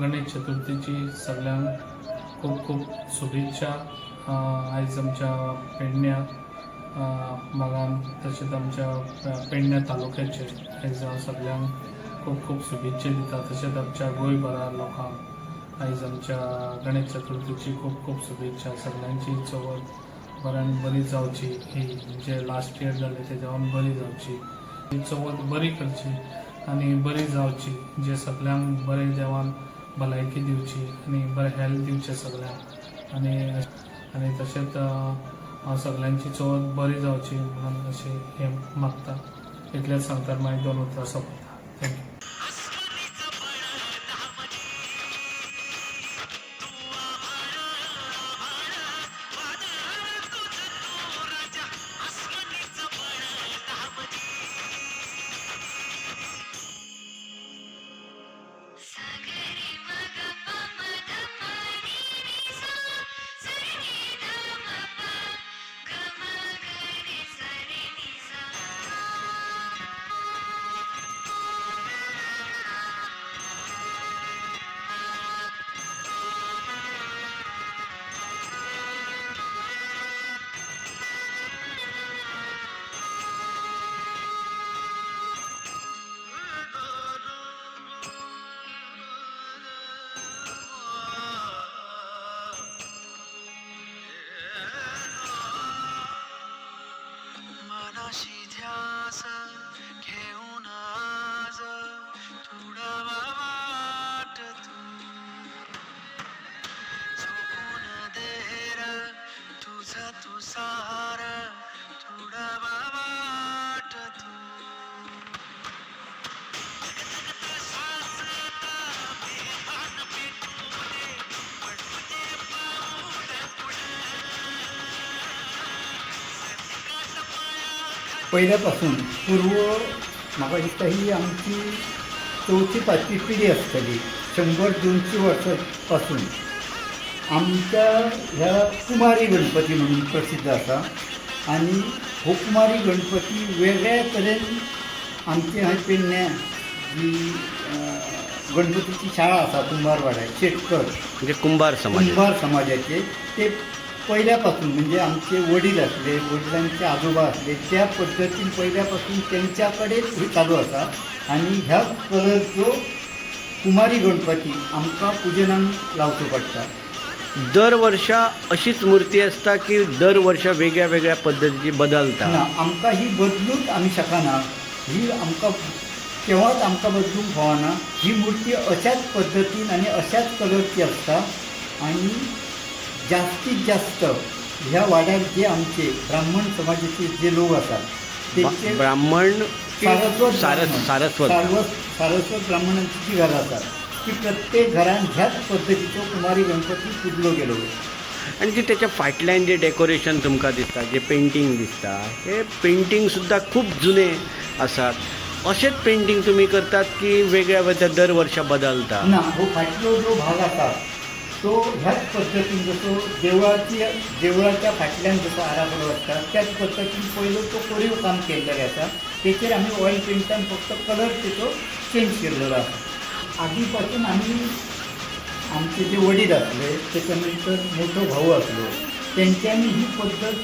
गणेश चतुर्थीची सगळ्यांक खूप खूप शुभेच्छा. आयज आमच्या पेडण्या भागान तशेंच आमच्या पेडण्या तालुक्याचे आयज हांव सगळ्यांक खूप खूप शुभेच्छा दिता तशेंच आमच्या गोंयभरा लोकांक आयज आमच्या गणेश चतुर्थीची खूप खूप शुभेच्छा. सगळ्यांची चवथ बऱ्यान बरी जावची ही जे लास्ट इयर जाले तेज्यावन बरी जावची ही चवथ बरी करची आनी बरी जावची जे सगळ्यांक बरें देवान भलायकी दिवची आनी बरें हेल्थ दिवचें सगळ्यांक आनी आनी तशेंच हांव सगळ्यांची चवथ बरी जावची म्हणून अशें हें मागता इतलेंच सांगता मागीर दोन उतरां सोंपता थँक्यू पहिल्यापासून पूर्व म्हाका दिसता ही आमची चवथी पांचवी पिढी आसतली शंबर दोनशे वर्सां पासून आमच्या ह्या कुमारी गणपती म्हणून प्रसिद्ध आसा आनी हो कुमारी गणपती वेगळ्या तरेन आमची हांवें पेडण्या जी गणपतीची शाळा आसा कुंभारवाड्यार शेटकर. म्हणजे कुंभार समाज. कुंभार समाजाचे. ते पहिल्यापासून म्हणजे आमचे वडील असले वडिलांचे आजोबा असले त्या पद्धतीन पहिल्यापासून त्यांच्याकडेच हे चालू आसा आणि ह्या कलरचो कुमारी गणपती आमकां पुजनाक लावचो पडटा दर वर्षा अशीच मूर्ती असता की दर वर्षा वेगळ्या वेगळ्या पद्धतीची बदलता ना आमकां ही बदलूंक आमी शकना ही आमकां केव्हाच आमकां बदलूंक फावना ही मूर्ती अशाच पद्दतीन आनी अशाच कलरची आसता आणि जास्तीत जास्त ह्या वाड्यार जे आमचे ब्राह्मण समाजाचे जे लोक आसात बा- तेंचे ब्राह्मण सारस्वत. सारस्वत. सारवत सारस्वत ब्राह्मणांची जी घरां आसात ती प्रत्येक घरान ह्याच पद्दतीचो कुमारी गणपती पुजलो गेलो आणि जी त्याच्या फाटल्यान जे डेकोरेशन तुमकां दिसता जे पेंटींग दिसता हे पेंटींग सुद्दां खूप जुने आसात अशेंच पेंटींग तुमी करतात की वेगळ्या वेगळ्या दर वर्षा बदलता? ना हो फाटलो जो भाग आसा तो ह्याच पद्धतीने जसो देवळाची देवळाच्या फाटल्यान जसं आराखडो असतात त्याच पद्धतीने पयलो तो कोरीव काम केल्लेले आसा तेचेर आमी ऑयल पेंटान फक्त कलर तेचो चेंज केल्लेलो आसा आदी पासून आमी आमचे जे वडील असले त्याच्यानंतर मोठं मोठो भाऊ असलो त्यांच्यानी ही पद्धत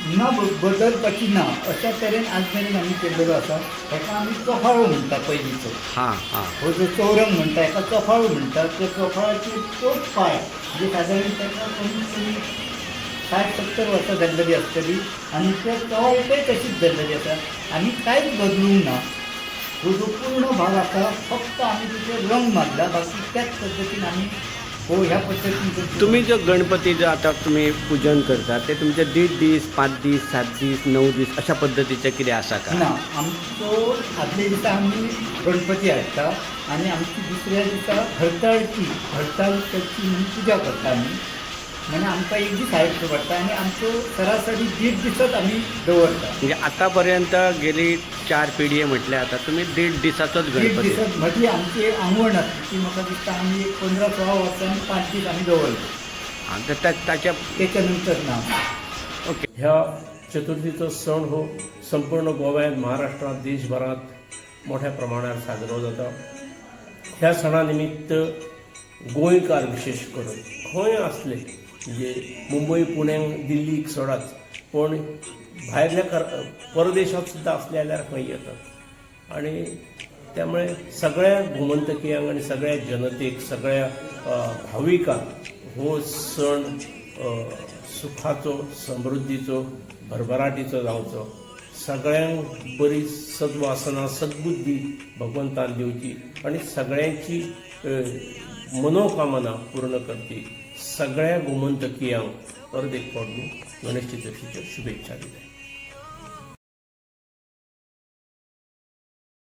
न ब- बदलपाची ना अशा तरेन आज मेरेन आमी केल्लेलो आसा हेका आमी चोफाळो म्हणटा पयलींचो हां हां. हो जो चौरंग म्हणटा एका चोफाळ म्हणटा त्या चोफाळाचे तोच पाय. म्हणजे सादारण ताका कमीत कमी साठ सत्तर वर्सां जाल्लेली आसतली आनी ते चवळेकय तशीच जाल्लेली आसा आनी कांयच बदलूंक ना. हो जो पूर्ण भाग आसा फक्त आमी तिचे रंग मारला. बाकी त्याच पद्दतीन आमी हो ह्या. तुम्ही जो गणपती जो आता तुम्ही पूजन करता ते तुमचे दीड दीस पाच दीस सात दीस नऊ दीस अशा पद्धतीचे कितें आसा ना का आमचो आदले दिसा आमी गणपती हाडटा आनी आमची दुसऱ्या दिसा हरताळची म्हणून पुजा करता आमी म्हणजे आमकां एक दीस हाडचो पडटा आनी आमचो सरासरी दीड दिसच आमी दवरता. म्हणजे आतापर्यंत गेली चार पिढये म्हटल्यार आता तुम्ही दीड दिसाचोच दीड गणपती. दिसात मदीं आमची एक आंगवण आसली ती म्हाका दिसता आमी एक पंदरा सोळा वर्सांनी पांच दीस आमी दवरले आता त्या- ताच्या तेच्या नंतर ना. ओके. ह्या चतुर्थीचो सण हो संपूर्ण गोव्यात महाराष्ट्रात देशभरात मोठ्या प्रमाणात साजरो जाता ह्या सणा निमित्त गोंयकार विशेश करून खंय असले म्हणजे मुंबय पुण्याक दिल्लीक सोडाच पण भायल्या कर परदेशात सुद्धा असले जाल्यार खंय येतात आणि त्यामुळे सगळ्या गोमंतकियांक आणि सगळ्या जनतेक सगळ्या अ, भाविकांक हो सण सुखाचो समृद्धीचो भरभराटीचो जावचो. सगळ्यांक बरी सद्वासना सद्बुद्धी भगवंतान दिवची आणि सगळ्यांची मनोकामना पूर्ण करची सगळ्या गोमंतकियांक अर्देक पडून गणेश चतुर्थीच्या शुभेच्छा दिल्या